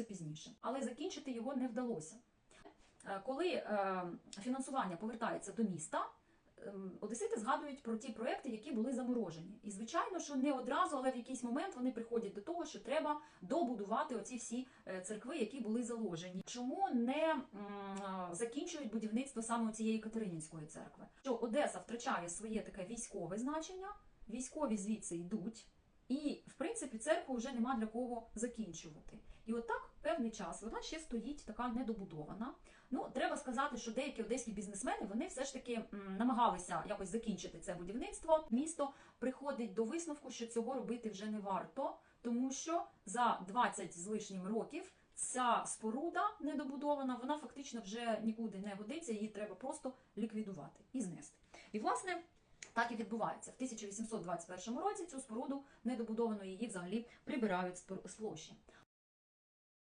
пізніше, але закінчити його не вдалося. Е, Коли е, фінансування повертається до міста, ем, одесити згадують про ті проекти, які були заморожені. І звичайно, що не одразу, але в якийсь момент вони приходять до того, що треба добудувати оці всі е, церкви, які були заложені. Чому не закінчують будівництво саме цієї Катеринінської церкви? Що Одеса втрачає своє таке військове значення, військові звідси йдуть. І, принципі, церкву вже нема для кого закінчувати. І отак певний час вона ще стоїть така недобудована. Ну, треба сказати, що деякі одеські бізнесмени вони все ж таки намагалися якось закінчити це будівництво. Місто приходить до висновку, що цього робити вже не варто, тому що за 20 з лишнім років ця споруда недобудована, вона фактично вже нікуди не годиться, її треба просто ліквідувати і знести. І власне. Так і відбувається. В 1821 році цю споруду недобудовану її взагалі прибирають з площі.